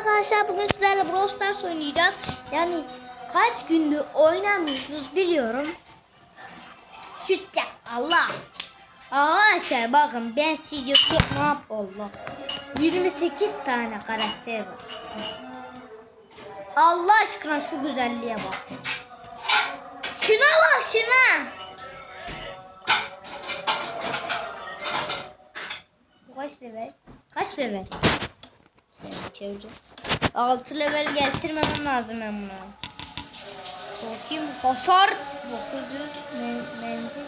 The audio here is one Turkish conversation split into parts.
arkadaşlar bugün sizlerle Brawl Stars oynayacağız. Yani kaç gündür oynamıyorsunuz biliyorum. Süt ya Allah. Arkadaşlar bakın ben sizce çok ne yap Allah. 28 tane karakter var. Allah aşkına şu güzelliğe bak. Şuna bak şuna. Kaç level? Kaç level? Seni çevireceğim. 6 level getirmemem lazım ben buna. Bakayım hasar 900 men- menzil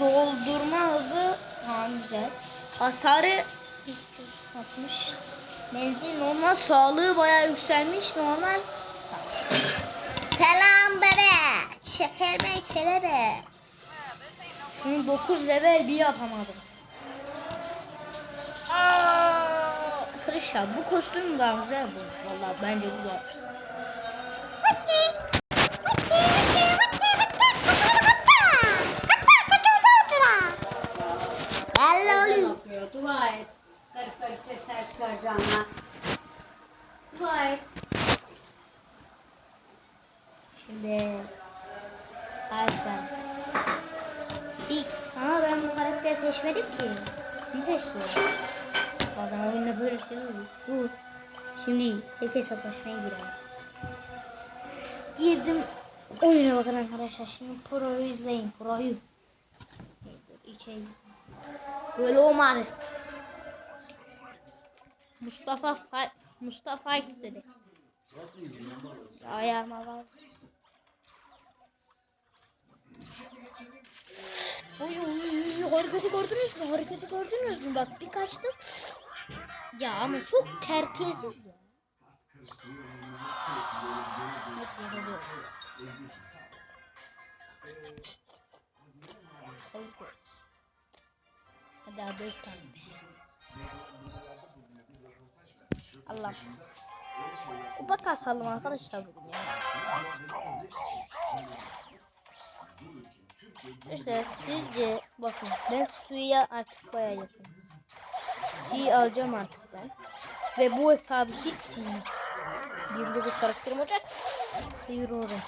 doldurma hızı tamam güzel. Hasarı 360 menzil normal sağlığı bayağı yükselmiş normal. Selam bebe. Şeker ben kelebe. Şunu 9 level bir yapamadım. Arkadaşlar bu kostüm daha güzel bu. Vallahi bence. Hello. yapıyor. Dua et. Garip garip sesler çıkaracağına. Dua et. Şimdi arkadaşlar ilk ama ben bu karakteri seçmedim ki. Seçti? Bazen oyunda böyle şey oluyor. Dur. Şimdi tek hesaplaşmaya girelim. Girdim oyuna bakın arkadaşlar. Şimdi Pro'yu izleyin. Pro'yu. İçeri. Böyle olmadı. Mustafa Fa Mustafa X dedi. Ayağıma var. Oy oy hareketi gördünüz mü? Hareketi gördünüz mü? Bak bir kaçtım. Ya ama çok terbiyesiz ya. Hadi abi beş tane. Allah. Kupa kasalım arkadaşlar bugün ya. İşte sizce bakın ben suya artık bayağı yakın. Suyu alacağım artık ben. Ve bu hesabı hiç değil. Bir karakterim olacak. Sıyırıyorum.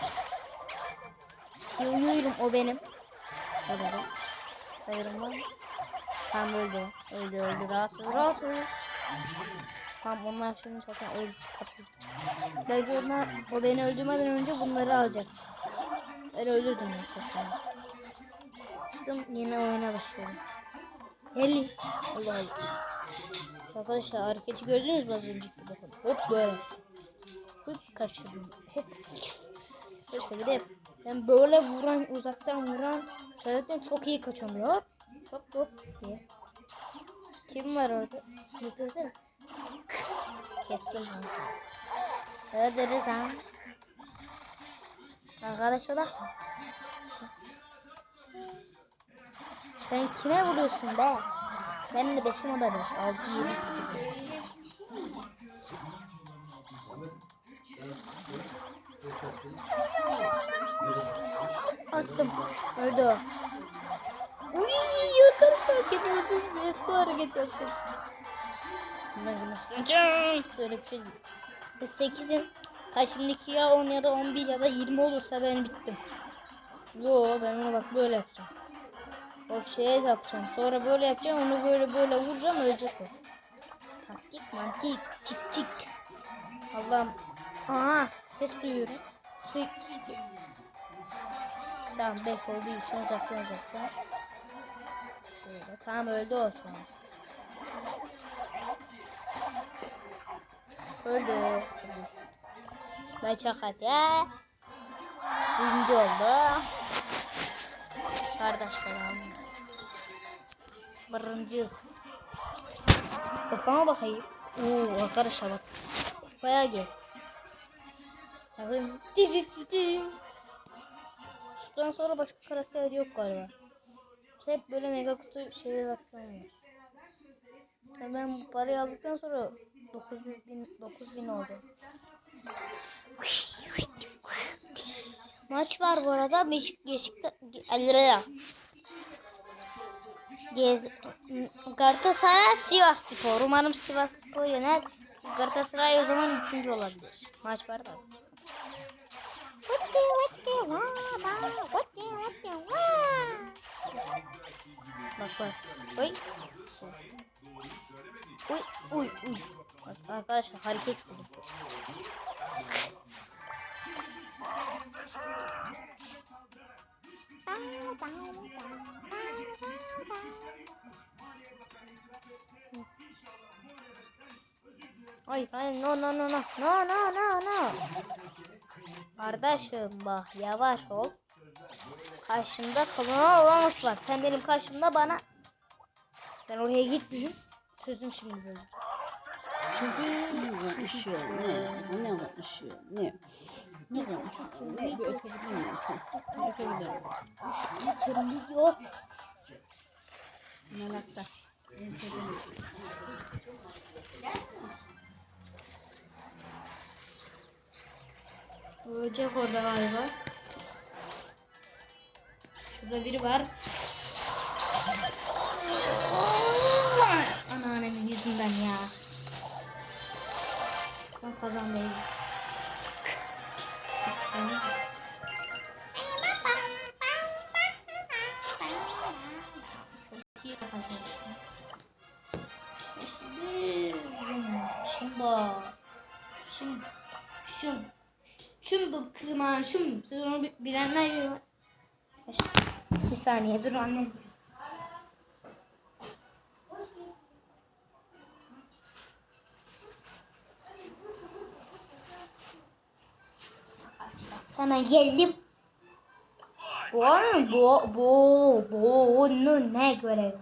Sıyırıyorum o benim. Şöyle. Sayırım var mı? Tamam öldü. Öldü öldü. Rahatsız rahatsız. Tamam onlar şimdi zaten öldü. Bence onlar o beni öldürmeden önce bunları alacak. Ben öldürdüm yoksa şu an. Çıktım yine oyuna başlıyorum. 50. Allah Allah. Arkadaşlar hareketi gördünüz mü az önceki bakın. Hop böyle. Hop kaçırdım. Hop. Neyse bir de ben böyle vuran uzaktan vuran zaten çok iyi kaçıyorum. Hop hop hop diye. Kim var orada? Getirsene. Kestim onu. Hadi Rızam. Arkadaş olak mı? Sen kime vuruyorsun be? Benim de beşim o da beş. Altı yedi. Attım. Öldü o. Uy, arkadaşlar getirdi şimdi. Su hareket yaptım. Ben bunu sıcağım. Söyle bir şey. Biz 8'im. Kaçımdaki ya 10 ya da 11 ya da 20 olursa ben bittim. Yo ben onu bak böyle yapacağım. Bak şeye yapacağım. Sonra böyle yapacağım. Onu böyle böyle vuracağım ölecek o. Taktik mantik. Çık çık. Allah'ım. Aha ses duyuyorum. Su, su. Tamam 5 olduğu için uzaktan uzaktan. Şöyle. Tamam öldü o şu an. Öldü. Ben çok hadi. Birinci oldu. Kardeşlerim. Birinciyiz. Kafama bakayım. Oo arkadaşlar bak. Bayağı gel. Bakın. Bundan sonra başka karakter yok galiba. Hep böyle mega kutu şeyler bakıyorum. Ya ben bu parayı aldıktan sonra 900 bin, 9000 oldu. Maç var bu arada. Beşik, Beşik'te Alıraya. Gez Galatasaray Sivas Spor. Umarım Sivas Spor yener. Galatasaray o zaman üçüncü olabilir. Maç var da. Bak bak. Oy. Uy uy. Bak arkadaşlar hareket buldum. Ay ay no no no no no no no no. Kardeşim bak yavaş ol. Karşımda Colonel Ramos var. Sen benim karşımda bana ben oraya gitmeyeyim. Sözüm şimdi Şimdi bu işi ne? Bu ne bu işi ne? Ne bu? Ne? Bir öpücü bilmiyorum sen. Öpücü de var. Öpücü yok. Melakta. Ölecek orada galiba. Şurada biri var. Anneannemin yüzünden ya. Ben kazanmayacağım. Şımba. Şım. Şım. Şımdı kızım ha. Şım. Siz onu bilenler yok. Bir saniye dur annem. Sana geldim. Bu bu bu bunu ne görev?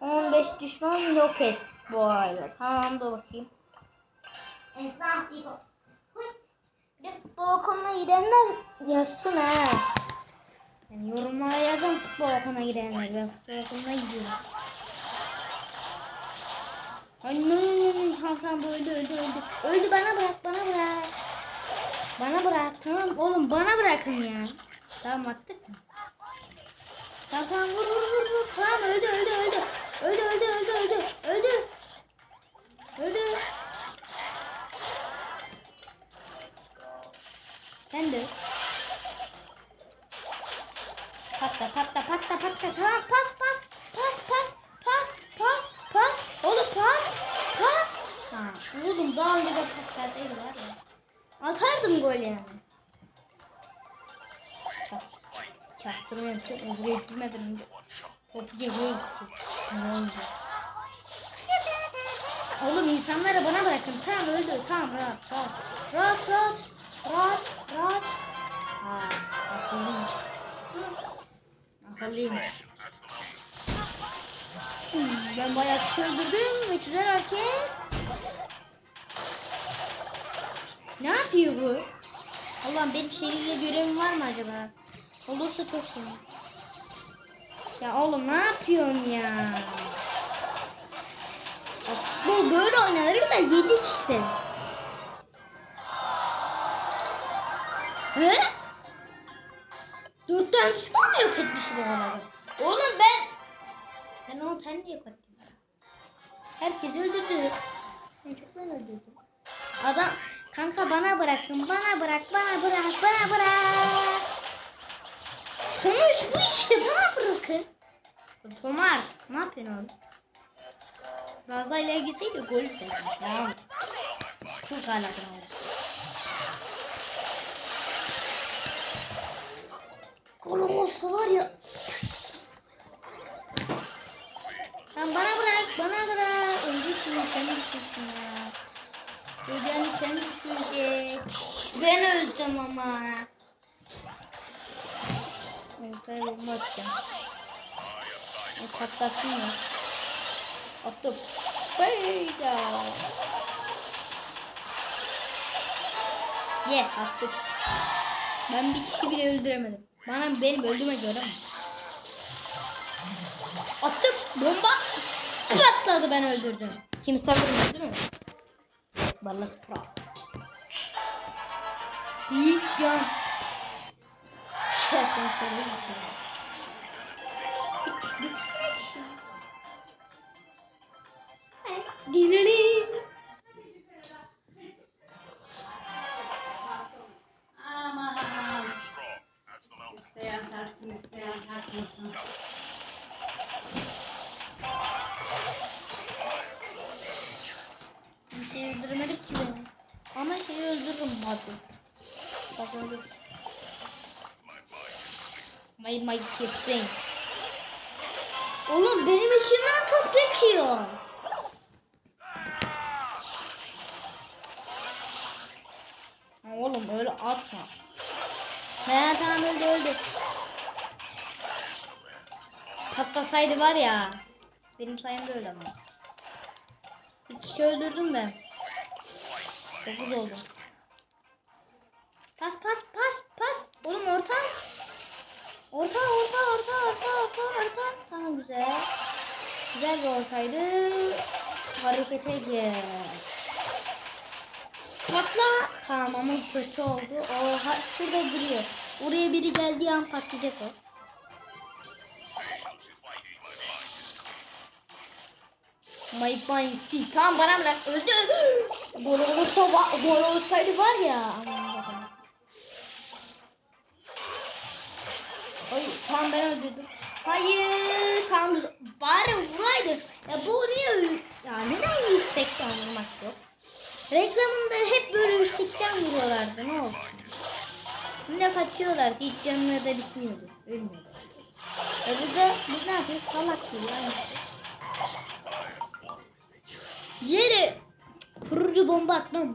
15 düşman yok et bu arada. Tamam da bakayım. Bir de futbol okuluna gidenler yazsın ha. Yani yorumlara yazın futbol okuluna gidenler. Ben futbol okuluna gidiyorum. Ay ne ne ne tamam tamam bu öldü öldü öldü. Öldü bana bırak bana bırak. Bana bırak tamam oğlum bana bırakın ya. Tamam attık mı? Tamam tamam vur vur vur vur. Tamam öldü öldü öldü. Öldü öldü öldü öldü. Öldü. Öldü. Sen de. Patla patla patla patla. Tamam pas pas. Pas pas. Pas pas pas. Oğlum pas. Pas. Ha, oğlum daha önce de pas verseydi var ya. Atardım gol yani. Çak. Çaktırmıyorum. Çok öbürüye gitmeden önce. Top geriye olacak? Oğlum insanları bana bırakın. Tamam öldü. Tamam rahat rahat. Rahat rahat. Rahat rahat. Ha, akıllıymış. Akıllıymış. Hmm, ben bayağı kişi öldürdüm ve hareket. Ne yapıyor bu? Allah'ım benim şehirle görevim var mı acaba? Olursa çok iyi. Ya oğlum ne yapıyorsun ya? Bu böyle oynanır da 7 kişi. He? Dört tane düşman mı yok etmişim o adamı? Oğlum ben... Ben onu sen niye kattın? Herkes öldürdü. En çok ben öldürdüm. Adam kanka bana bırakın bana bırak bana bırak bana bırak. Konuş bu işte bana bırakın. Tomar ne yapıyorsun oğlum? Razda ile gitseydi gol sevmiş. Tamam. Çok bravo. Golüm olsa var ya. Sen bana bırak, bana bırak. Ya, kendi düşürsün ya. Öleceğini kendi düşürecek. Ben öleceğim ama. Ortaya bomba atacağım. O patlasın ya. Attım. Beyda. Yes attık. Ben bir kişi bile öldüremedim. Bana benim öldüğüme göre mi? Attık bomba patladı ben öldürdüm. Kimse vurmadı değil mi? but let's pro. Yiğit can. Şeften söyleyeyim sana. Şey Dinleyin. İsteyen tersin, isteyen tersin. Dinleyin. Öldüremedik ki beni. Ama şeyi öldürürüm hadi. Bak öldür. May may kestin. Oğlum benim içimden top. Ha, Oğlum öyle atma. He tamam öldü öldü. Patlasaydı var ya. Benim sayemde öldü ama. Bir kişi öldürdüm ben. Dokuz oldu. Pas pas pas pas. Oğlum orta. Orta orta orta orta orta orta. Tamam güzel. Güzel bir ortaydı. Harekete gel. Patla. Tamam ama kötü oldu. Oha şurada duruyor. Oraya biri geldiği an patlayacak o. Mike Bansi. Tamam bana bırak. Öldü. gol olursa gol olsaydı var ya. Ay tamam ben öldürdüm. Hayır güzel. bari vuraydı. Ya bu niye ya neden yüksekten vurmak yok? Reklamında hep böyle yüksekten vuruyorlardı ne olsun. Şimdi kaçıyorlardı hiç canları da bitmiyordu. Ölmüyordu. E burada biz ne yapıyoruz? Salak gibi yani. Yere kurucu bomba atmam.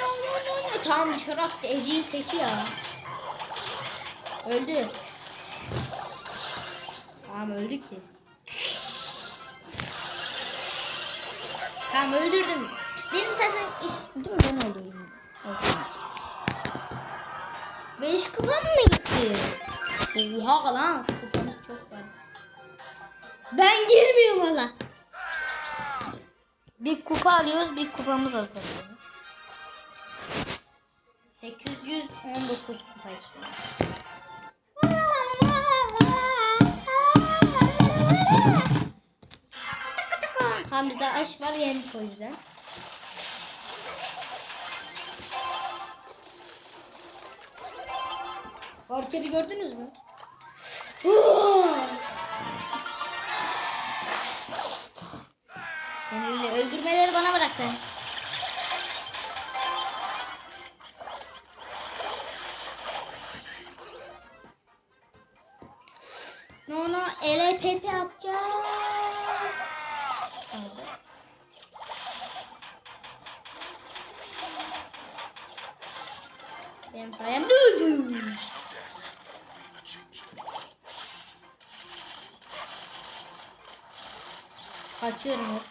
No, no, no, no. Tamam dışarı attı. Eziğin teki ya. Öldü. Tamam öldü ki. Tamam öldürdüm. Benim sesim iş değil mi? Ben öldürdüm. Öldürdüm. Beş kupam mı gitti? Oha lan. Ben girmiyorum valla. Bir kupa alıyoruz, bir kupamız azalıyor. 819 kupa istiyorum. Tamam bizde aş var yendik o yüzden. Hareketi gördünüz mü? Öyle öldürmeleri bana bırakın. No no ele pepe atacağım. Benim sayemde öldüm. Kaçıyorum.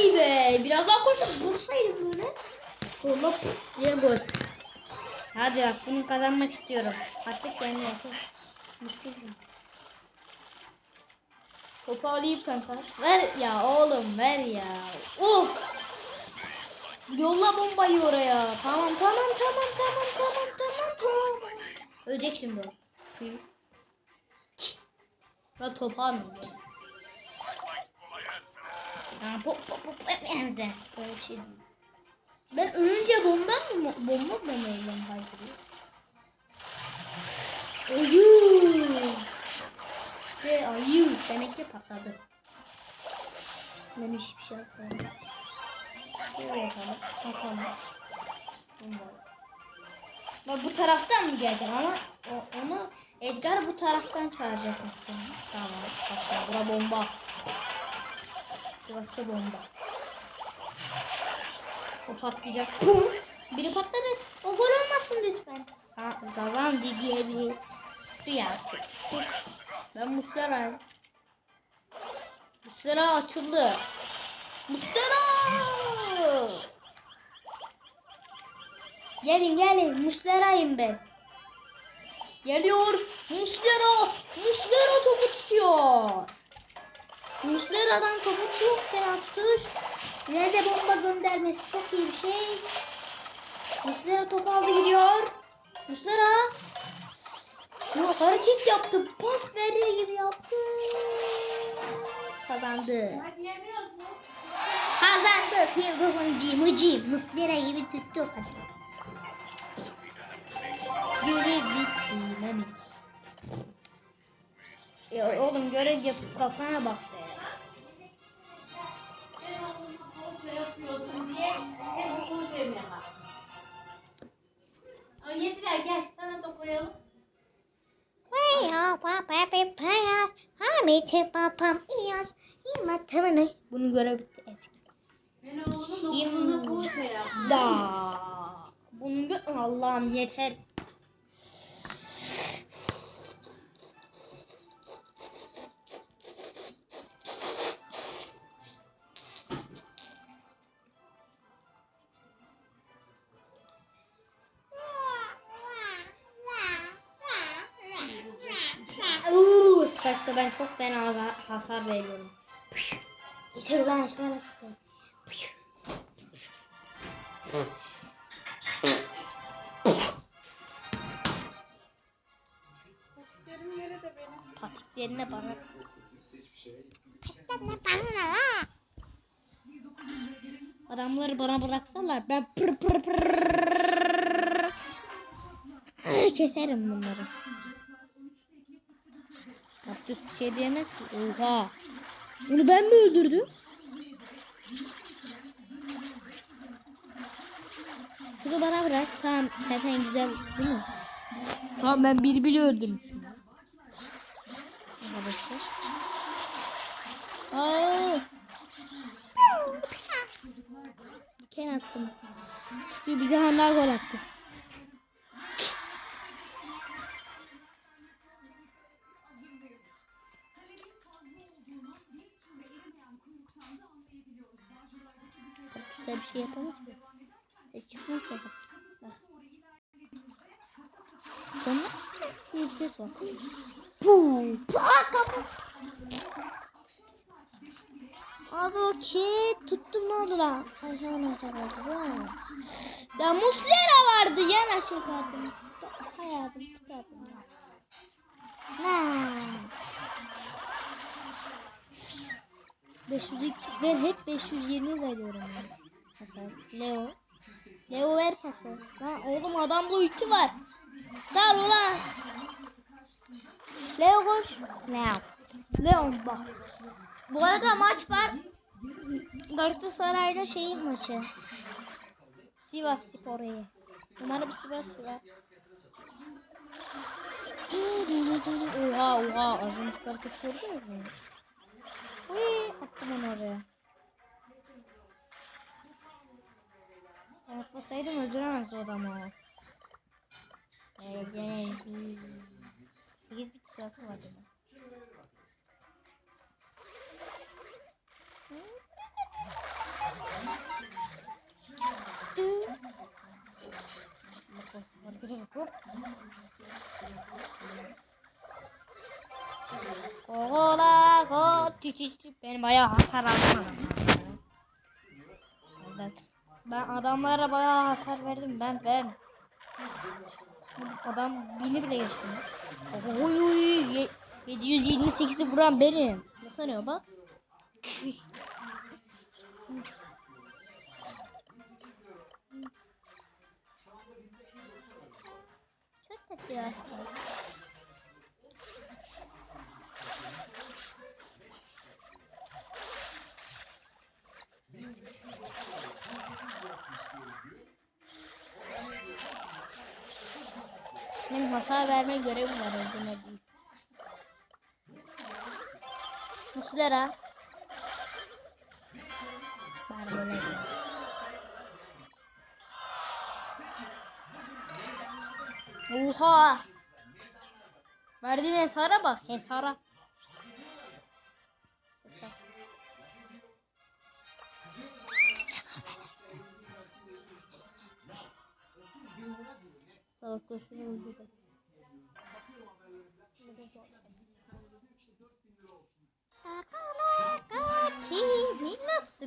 Ay be biraz daha koşup vursaydım böyle. Sonra diye gol. Hadi bak bunu kazanmak istiyorum. Artık kendime çok mutluyum. Topu alayım kanka. Ver ya oğlum ver ya. Of. Yolla bombayı oraya. Tamam tamam tamam tamam tamam tamam tamam. Ölecek şimdi o. Ben topu almayacağım. Ha, pop pop pop emzes. Böyle bir şey. Ben ölünce bomba mı bomba mı meydan kaydırıyor? Ayı. İşte ayı. Demek ki patladı. Ben hiçbir şey yapmadım. Şöyle yapalım. Atalım. Bomba. Bak bu taraftan mı gelecek ama o, onu Edgar bu taraftan çağıracak. Tamam. Bak bura bomba. Burası bomba. O patlayacak. Pum. Biri patladı. O gol olmasın lütfen. Kazandı diye bir rüya. Ben Muslera'yım. Muslera açıldı. Muslera! Gelin gelin Muslera'yım ben. Geliyor. Muslera. Muslera topu tutuyor. Muslera'dan topu çok fena tutuş. Yine de bomba göndermesi çok iyi bir şey. Muslera topu aldı gidiyor. Muslera. Ya hareket yaptı. Pas verdiği gibi yaptı. Kazandı. Kazandık. Yıldızıncı mıcı. Muslera gibi tuttuk. Hadi. Görev bitti. Mami. Ya oğlum görev yapıp kafana bak poğaça yapıyordum diye hep poğaça yemeye kalktım. Ay Yetiler gel sana da koyalım. Bunun görev bitti eski. Ben oğlumun okulunda poğaça yaptım. Da. Bunun Allah'ım yeter. Spike'da ben çok fena ha- hasar veriyorum. İçeri lan şuna nasıl Patiklerine bana. Adamları bana bıraksalar ben pır pır pır keserim bunları. Kapçus bir şey diyemez ki. Oha. Bunu ben mi öldürdüm? Şunu bana bırak. Tamam zaten güzel değil mi? Tamam ben bir bile öldürmüşüm. Arkadaşlar. Aa. Diken attım. Çünkü daha daha gol attı. E. Bak. Sonra bir ses var. Puu. Paa kapı. Abi okey. Tuttum ne oldu lan? Ay sana tarafı. Ya Muslera vardı yan aşağı kaldım. Hayatım tutardım. Ha. 502 ben hep 520 veriyorum ya. Hasar. Leo. Leo ver hasar. Lan oğlum adamda ulti var. Dar ulan. Leo koş. Leo. Leo bak. Bu arada maç var. Galatasaray'la şeyin maçı. Sivas Spor'u. Umarım Sivas Spor. Oha oha az önce kartı gördünüz mü? Uy attım onu oraya. Atmasaydım öldüremezdi o adamı. Evet gene bir 8 bit suratı vardı. Kola ko Ben bayağı hasar aldım adamlara. Ben, adamlara bayağı hasar verdim ben ben. Adam beni bile geçti. Oy oy ye- 728'i vuran benim. Ne sanıyor bak? Çok tatlı aslında. Benim hasar verme görevim var öldürme değil. Muslera. Barbola. Oha. Verdiğim hesara bak hesara. Koşunu öldürdü. Katil nasıl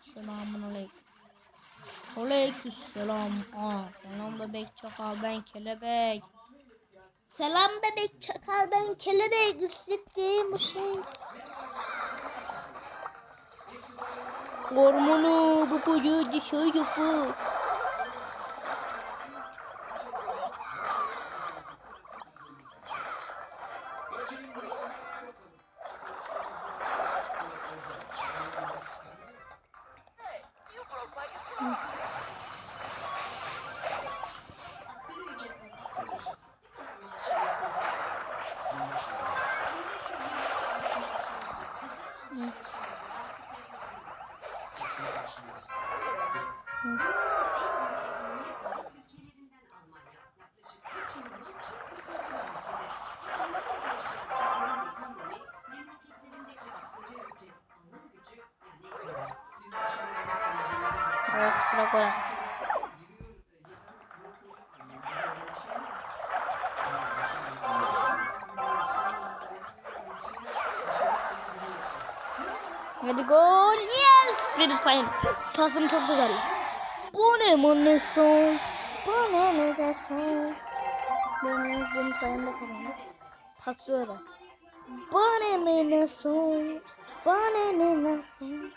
Selamun aleyküm. Selam. Selam bebek çakal ben kelebek. Selam bebek çakal ben kelebek. Üstlettiğim bu şey. Hormonu bu bu. Hadi gol. Yes. Bir sayın. Pasım çok güzel. Bu ne bu son? Bu ne de son? Benim, benim sayemde kazandık. Pas böyle. Bu ne ne son? Bu ne ne son?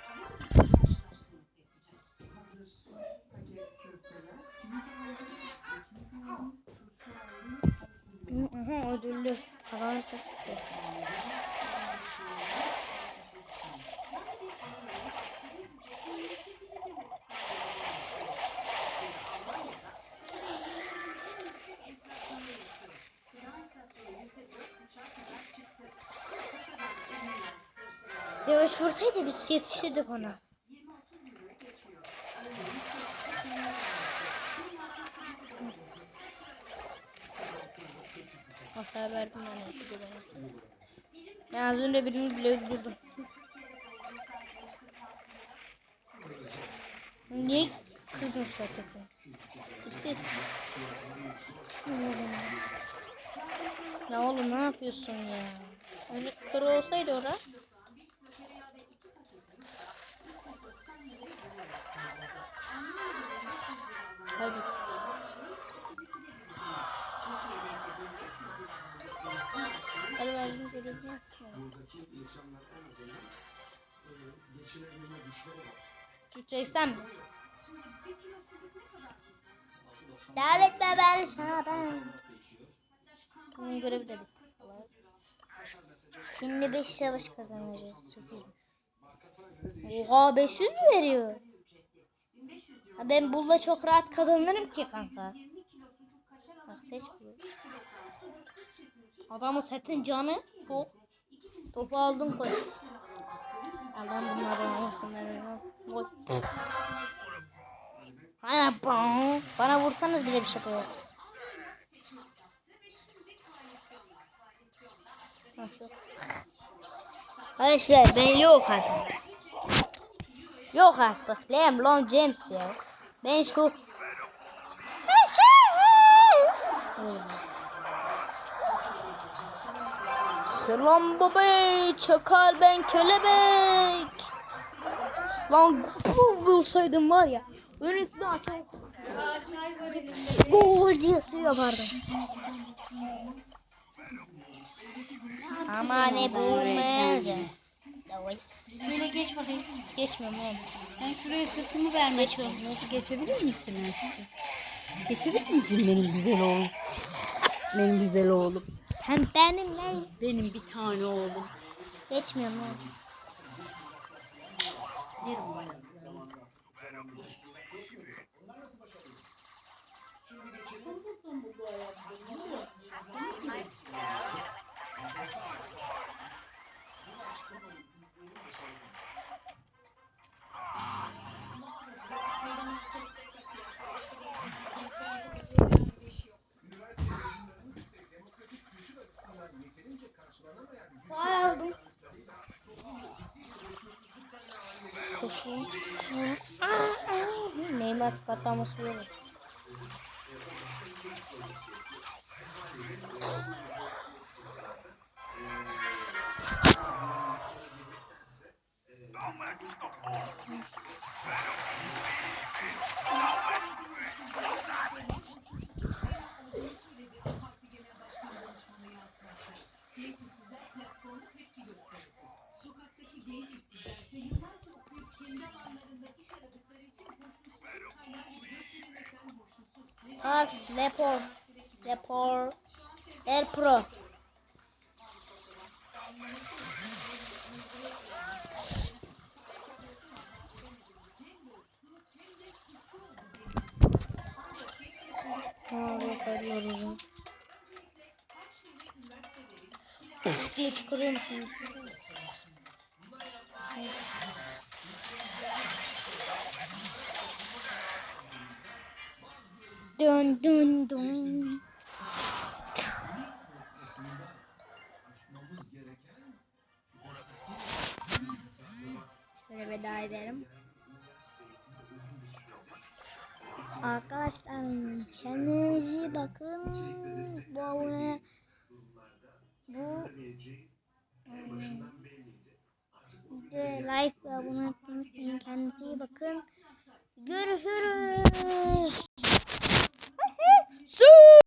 Ödüllü. Kazanırsak. Yavaş vursaydı biz yetişirdik ona. Hasar verdim ben o bir de bana. Ben az önce birini bile öldürdüm. Niye kırdın zaten? Tipsiz. Ya oğlum ne yapıyorsun ya? Öyle kır olsaydı ora. Hayır. Sarı verdiğini görebiliyor musun? Gideceksen mi? Devlet beber şaban. Bunun görevi de bitti. Şimdi 5 savaş kazanacağız. Çok iyi. Oha 500 mü veriyor? Ha ben bulla çok rahat kazanırım ki kanka. Bak seç bunu. Adamın setin canı çok. Topu aldım koy. Allah'ım bunlardan olsun. Gol. Bam. Bana vursanız bile bir şey yok. Arkadaşlar ben yok artık. Yok artık. LeBron James ya. Ben şu Selam baba, çakal ben kelebek. Lan bu bulsaydım var ya. Önükle açar. Gol diye yapardım. Ama ne bulmayacağım. Şöyle geç bakayım. Geçmiyorum oğlum. Ben şuraya sırtımı istiyorum. Nasıl geçebilir misin aşkım? Geçebilir misin benim güzel oğlum? Benim güzel oğlum. Sen benim lan. Benim bir tane oğlum. Geçmiyorum oğlum. Yerim bayağı. aldım. Koşun. Aa, aa. Neymar sakatlaması yok. As, Lepor, Lepor, El Pro. Ya. diye çıkarıyor musunuz? Dön dön dön. Şöyle veda edelim. Arkadaşlar kendinize bakın. Bu abone bu ve like ve abone etmeyi kendinize iyi bakın. Görüşürüz. Su.